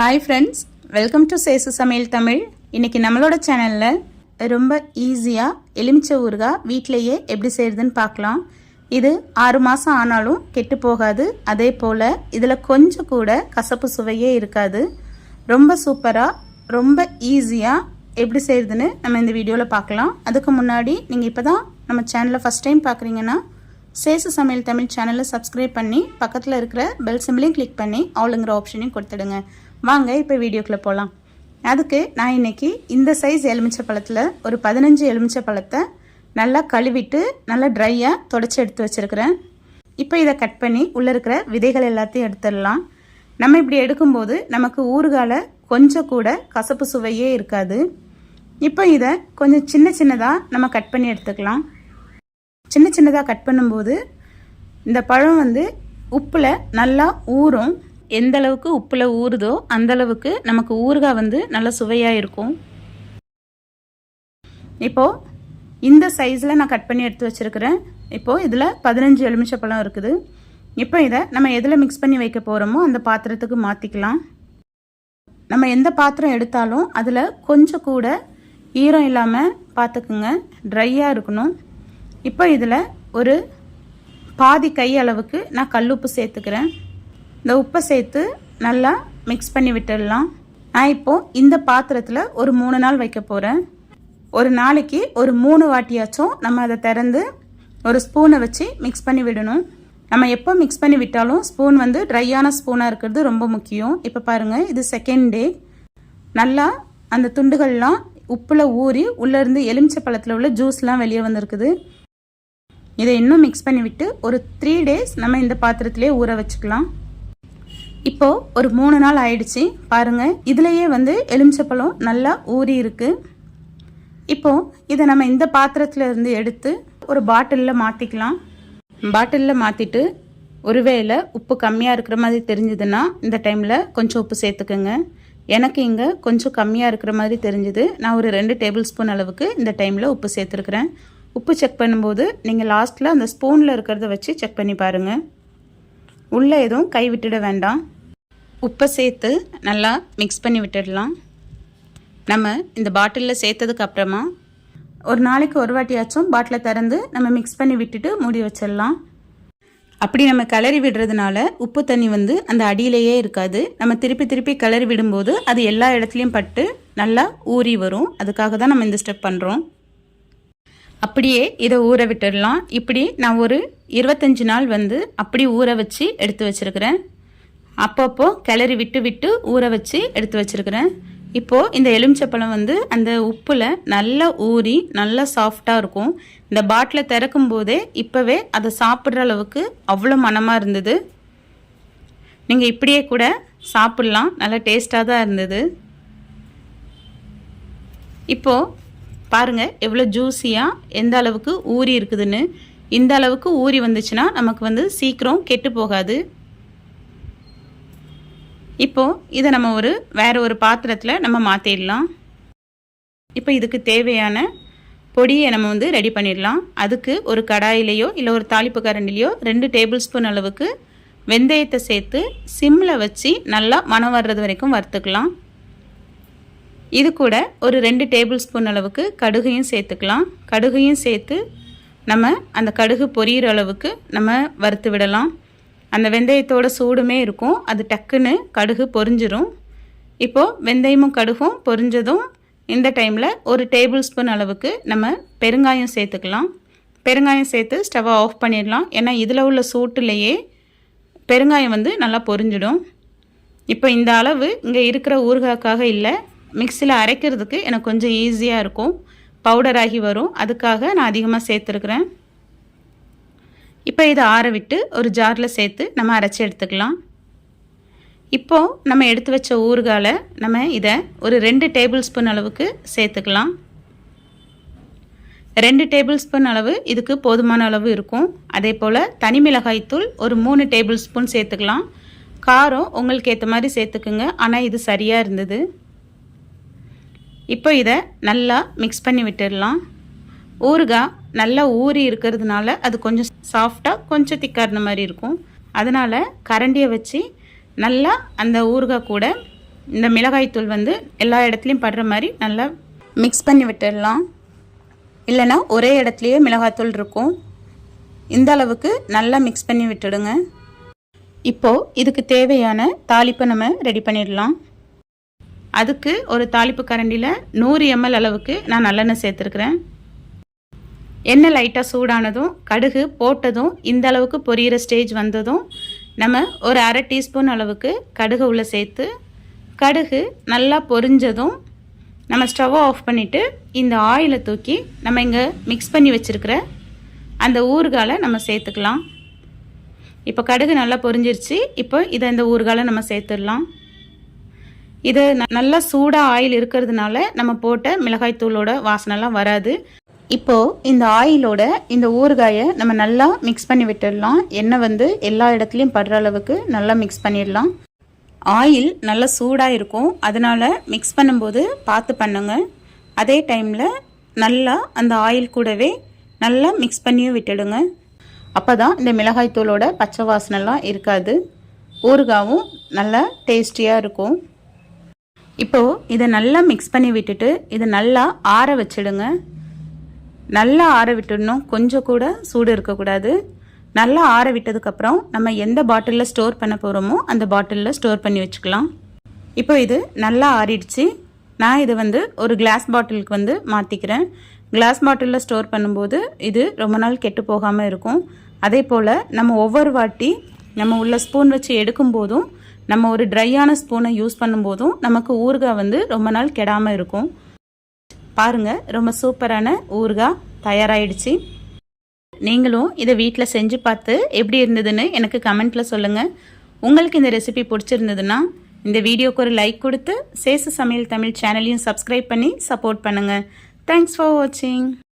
Hi friends welcome to Chesu சமையல் தமிழ் இன்றைக்கி நம்மளோட சேனலில் ரொம்ப ஈஸியாக எலுமிச்சை ஊறுகாய் வீட்டிலையே எப்படி செய்கிறதுன்னு பார்க்கலாம். இது ஆறு மாதம் ஆனாலும் கெட்டு போகாது. அதே போல் இதில் கொஞ்சம் கூட கசப்பு சுவையே இருக்காது. ரொம்ப சூப்பராக ரொம்ப ஈஸியாக எப்படி செய்கிறதுன்னு நம்ம இந்த வீடியோவில் பார்க்கலாம். அதுக்கு முன்னாடி நீங்கள் இப்போ தான் நம்ம சேனலை ஃபஸ்ட் டைம் பார்க்குறீங்கன்னா சேசு சமையல் தமிழ் சேனலை சப்ஸ்கிரைப் பண்ணி பக்கத்தில் இருக்கிற பெல் சிம்பிளையும் கிளிக் பண்ணி ஆளுங்கிற ஆப்ஷனையும் கொடுத்துடுங்க. வாங்க இப்போ வீடியோக்குள்ளே போகலாம் அதுக்கு நான் இன்னைக்கு இந்த சைஸ் எலுமிச்சை பழத்தில் ஒரு பதினஞ்சு எலுமிச்சை பழத்தை நல்லா கழுவிட்டு நல்லா ட்ரையாக தொடச்சி எடுத்து வச்சுருக்கிறேன். இப்போ இதை கட் பண்ணி உள்ளே இருக்கிற விதைகள் எல்லாத்தையும் எடுத்துடலாம். நம்ம இப்படி எடுக்கும்போது நமக்கு ஊறுகால கொஞ்சம் கூட கசப்பு சுவையே இருக்காது. இப்போ இதை கொஞ்சம் சின்ன சின்னதாக நம்ம கட் பண்ணி எடுத்துக்கலாம். சின்ன சின்னதாக கட் பண்ணும்போது இந்த பழம் வந்து உப்பில் நல்லா ஊறும். எந்த அளவுக்கு உப்பில் ஊறுதோ அந்த அளவுக்கு நமக்கு ஊறுகாய் வந்து நல்லா சுவையாக இருக்கும். இப்போது இந்த சைஸில் நான் கட் பண்ணி எடுத்து வச்சுருக்கிறேன். இப்போது இதில் பதினஞ்சு எலுமிச்சப்பழம் இருக்குது. இப்போ இதை நம்ம எதில் மிக்ஸ் பண்ணி வைக்க போகிறோமோ அந்த பாத்திரத்துக்கு மாற்றிக்கலாம் நம்ம எந்த பாத்திரம் எடுத்தாலும் அதில் கொஞ்சம் கூட ஈரம் இல்லாமல் பார்த்துக்குங்க ட்ரையாக இருக்கணும். இப்போ இதில் ஒரு பாதி கை அளவுக்கு நான் கல்லுப்பு சேர்த்துக்கிறேன். இந்த உப்பை சேர்த்து நல்லா மிக்ஸ் பண்ணி விட்டுடலாம். நான் இப்போது இந்த பாத்திரத்தில் ஒரு மூணு நாள் வைக்க போகிறேன் ஒரு நாளைக்கு ஒரு மூணு வாட்டியாச்சும் நம்ம அதை திறந்து ஒரு ஸ்பூனை வச்சு மிக்ஸ் பண்ணி விடணும். நம்ம எப்போ மிக்ஸ் பண்ணி விட்டாலும் ஸ்பூன் வந்து ட்ரையான ஸ்பூனாக இருக்கிறது ரொம்ப முக்கியம். இப்போ பாருங்கள் இது செகண்ட் டே நல்லா அந்த துண்டுகள்லாம் உப்பில் ஊறி உள்ளேருந்து எலுமிச்சை பழத்தில் உள்ள ஜூஸ்லாம் வெளியே வந்திருக்குது. இதை இன்னும் மிக்ஸ் பண்ணி விட்டு ஒரு த்ரீ டேஸ் நம்ம இந்த பாத்திரத்திலே ஊற வச்சுக்கலாம். இப்போது ஒரு மூணு நாள் ஆயிடுச்சு. பாருங்கள் இதுலேயே வந்து எலுமிச்சப்பழம் நல்லா ஊறி இருக்கு. இப்போது இதை நம்ம இந்த பாத்திரத்தில் இருந்து எடுத்து ஒரு பாட்டிலில் மாற்றிக்கலாம் பாட்டிலில் மாற்றிட்டு ஒருவேளை உப்பு கம்மியாக இருக்கிற மாதிரி தெரிஞ்சதுன்னா இந்த டைமில் கொஞ்சம் உப்பு சேர்த்துக்கோங்க. எனக்கு இங்கே கொஞ்சம் கம்மியாக இருக்கிற மாதிரி தெரிஞ்சுது. நான் ஒரு ரெண்டு டேபிள் ஸ்பூன் அளவுக்கு இந்த டைமில் உப்பு சேர்த்துருக்குறேன். உப்பு செக் பண்ணும்போது நீங்கள் லாஸ்ட்டில் அந்த ஸ்பூனில் இருக்கிறத வச்சு செக் பண்ணி பாருங்கள் உள்ளே எதுவும் கை விட்டுட வேண்டாம். உப்பை சேர்த்து நல்லா மிக்ஸ் பண்ணி விட்டுடலாம். நம்ம இந்த பாட்டிலில் சேர்த்ததுக்கு அப்புறமா ஒரு நாளைக்கு ஒரு வாட்டியாச்சும் பாட்டிலை திறந்து நம்ம மிக்ஸ் பண்ணி விட்டுட்டு மூடி வச்சிடலாம். அப்படி நம்ம கிளறி விடுறதுனால உப்பு தண்ணி வந்து அந்த அடியிலேயே இருக்காது. நம்ம திருப்பி திருப்பி கிளறி விடும்போது அது எல்லா இடத்துலையும் பட்டு நல்லா ஊறி வரும். அதுக்காக தான் நம்ம இந்த ஸ்டெப் பண்ணுறோம் அப்படியே இதை ஊற விட்டுடலாம். இப்படி நான் ஒரு இருபத்தஞ்சி நாள் வந்து அப்படி ஊற வச்சு எடுத்து வச்சுருக்கிறேன். அப்பப்போ கிளறி விட்டு விட்டு ஊற வச்சு எடுத்து வச்சுருக்கிறேன். இப்போது இந்த எலுமிச்சப்பழம் வந்து அந்த உப்பில் நல்லா ஊறி நல்லா சாஃப்டாக இருக்கும். இந்த பாட்டிலை திறக்கும் போதே இப்போவே அதை சாப்பிட்ற அளவுக்கு அவ்வளோ மனமாக இருந்தது. நீங்கள் இப்படியே கூட சாப்பிட்லாம். நல்லா டேஸ்ட்டாக தான் இருந்தது. இப்போது பாருங்கள் எவ்வளோ ஜூஸியாக எந்த அளவுக்கு ஊறி இருக்குதுன்னு. இந்த அளவுக்கு ஊறி வந்துச்சுன்னா நமக்கு வந்து சீக்கிரம் கெட்டு போகாது. இப்போது இதை நம்ம ஒரு வேறு ஒரு பாத்திரத்தில் நம்ம மாற்றிடலாம் இப்போ இதுக்கு தேவையான பொடியை நம்ம வந்து ரெடி பண்ணிடலாம் அதுக்கு ஒரு கடாயிலையோ இல்லை ஒரு தாளிப்பு கரண்டிலையோ ரெண்டு டேபிள் ஸ்பூன் அளவுக்கு வெந்தயத்தை சேர்த்து சிம்மில் வச்சு நல்லா மனம் வர்றது வரைக்கும் வறுத்துக்கலாம். இது கூட ஒரு ரெண்டு டேபிள் ஸ்பூன் அளவுக்கு கடுகையும் சேர்த்துக்கலாம். கடுகையும் சேர்த்து நம்ம அந்த கடுகு பொரியிற அளவுக்கு நம்ம வறுத்து விடலாம். அந்த வெந்தயத்தோட சூடுமே இருக்கும். அது டக்குன்னு கடுகு பொரிஞ்சிரும். இப்போது வெந்தயமும் கடுகும் பொரிஞ்சதும் இந்த டைமில் ஒரு டேபிள் ஸ்பூன் அளவுக்கு நம்ம பெருங்காயம் சேர்த்துக்கலாம். பெருங்காயம் சேர்த்து ஸ்டவ்வை ஆஃப் பண்ணிடலாம். ஏன்னா இதில் உள்ள சூட்டுலேயே பெருங்காயம் வந்து நல்லா பொரிஞ்சிடும். இப்போ இந்த அளவு இங்கே இருக்கிற ஊறுகாக்காக இல்லை மிக்சியில் அரைக்கிறதுக்கு எனக்கு கொஞ்சம் ஈஸியாக இருக்கும். பவுடராகி வரும். அதுக்காக நான் அதிகமாக சேர்த்துருக்குறேன். இப்போ இதை ஆற விட்டு ஒரு ஜாரில் சேர்த்து நம்ம அரைச்சி எடுத்துக்கலாம். இப்போது நம்ம எடுத்து வச்ச ஊறுகாலை நம்ம இதை ஒரு ரெண்டு டேபிள் ஸ்பூன் அளவுக்கு சேர்த்துக்கலாம். ரெண்டு டேபிள் ஸ்பூன் அளவு இதுக்கு போதுமான அளவு இருக்கும். அதே போல் தனி மிளகாய்த்தூள் ஒரு மூணு டேபிள் ஸ்பூன் சேர்த்துக்கலாம். காரம் உங்களுக்கு ஏற்ற மாதிரி சேர்த்துக்குங்க. ஆனால் இது சரியாக இருந்தது. இப்போ இதை நல்லா மிக்ஸ் பண்ணி விட்டுடலாம். ஊறுகாய் நல்லா ஊறி இருக்கிறதுனால அது கொஞ்சம் சாஃப்டாக கொஞ்சம் திக்காருன மாதிரி இருக்கும். அதனால் கரண்டியை வச்சு நல்லா அந்த ஊறுகாய் கூட இந்த மிளகாய்த்தூள் வந்து எல்லா இடத்துலையும் படுற மாதிரி நல்லா மிக்ஸ் பண்ணி விட்டுடலாம். இல்லைன்னா ஒரே இடத்துலையே மிளகாய்த்தூள் இருக்கும். இந்த அளவுக்கு நல்லா மிக்ஸ் பண்ணி விட்டுடுங்க. இப்போது இதுக்கு தேவையான தாளிப்பை நம்ம ரெடி பண்ணிடலாம். அதுக்கு ஒரு தாளிப்பு கரண்டியில் நூறு எம்எல் அளவுக்கு நான் நல்லெண்ணெய் சேர்த்துருக்குறேன். எண்ணெய் லைட்டாக சூடானதும் கடுகு போட்டதும் இந்த அளவுக்கு பொரியிற ஸ்டேஜ் வந்ததும் நம்ம ஒரு அரை டீஸ்பூன் அளவுக்கு கடுகு உள்ளே சேர்த்து கடுகு நல்லா பொரிஞ்சதும் நம்ம ஸ்டவ்வை ஆஃப் பண்ணிவிட்டு இந்த ஆயிலை தூக்கி நம்ம இங்கே மிக்ஸ் பண்ணி வச்சுருக்கிற அந்த ஊறுகாலை நம்ம சேர்த்துக்கலாம். இப்போ கடுகு நல்லா பொரிஞ்சிருச்சு இப்போ இதை இந்த ஊறுகாலை நம்ம சேர்த்துடலாம். இது ந- நல்லா சூடாக ஆயில் இருக்கிறதுனால நம்ம போட்ட மிளகாய் தூளோட வாசனைலாம் வராது. இப்போது இந்த ஆயிலோட இந்த ஊறுகாயை நம்ம நல்லா மிக்ஸ் பண்ணி விட்டுடலாம். எண்ணெய் வந்து எல்லா இடத்துலையும் படுற அளவுக்கு நல்லா மிக்ஸ் பண்ணிடலாம். ஆயில் நல்லா சூடாக இருக்கும். அதனால் மிக்ஸ் பண்ணும்போது பார்த்து பண்ணுங்க. அதே டைமில் நல்லா அந்த ஆயில் கூடவே நல்லா மிக்ஸ் பண்ணியும் விட்டுடுங்க. அப்போ தான் இந்த மிளகாய் தூளோட பச்சை வாசனைலாம் இருக்காது. ஊறுகாவும் நல்லா டேஸ்டியாக இருக்கும். இப்போது இதை நல்லா மிக்ஸ் பண்ணி விட்டுட்டு இதை நல்லா ஆற வச்சிடுங்க. நல்லா ஆற விட்டுடணும். கொஞ்சம் கூட சூடு இருக்கக்கூடாது. நல்லா ஆற விட்டதுக்கப்புறம் நம்ம எந்த பாட்டிலில் ஸ்டோர் பண்ண போகிறோமோ அந்த பாட்டிலில் ஸ்டோர் பண்ணி வச்சுக்கலாம். இப்போ இது நல்லா ஆறிடுச்சு. நான் இதை வந்து ஒரு கிளாஸ் பாட்டிலுக்கு வந்து மாற்றிக்கிறேன் கிளாஸ் பாட்டிலில் ஸ்டோர் பண்ணும்போது இது ரொம்ப நாள் கெட்டு போகாமல் இருக்கும். அதே போல் நம்ம ஒவ்வொரு வாட்டி நம்ம உள்ள ஸ்பூன் வச்சு எடுக்கும்போதும் நம்ம ஒரு ட்ரையான ஸ்பூனை யூஸ் பண்ணும்போதும் நமக்கு ஊறுகாய் வந்து ரொம்ப நாள் கெடாமல் இருக்கும். பாருங்கள் ரொம்ப சூப்பரான ஊறுகாய் தயாராகிடுச்சு நீங்களும் இதை வீட்டில் செஞ்சு பார்த்து எப்படி இருந்ததுன்னு எனக்கு கமெண்ட்டில் சொல்லுங்கள் உங்களுக்கு இந்த ரெசிபி பிடிச்சிருந்ததுன்னா இந்த வீடியோக்கு ஒரு லைக் கொடுத்து சேசு சமையல் தமிழ் சேனலையும் சப்ஸ்கிரைப் பண்ணி சப்போர்ட் பண்ணுங்கள் தேங்க்ஸ் ஃபார் வாட்சிங்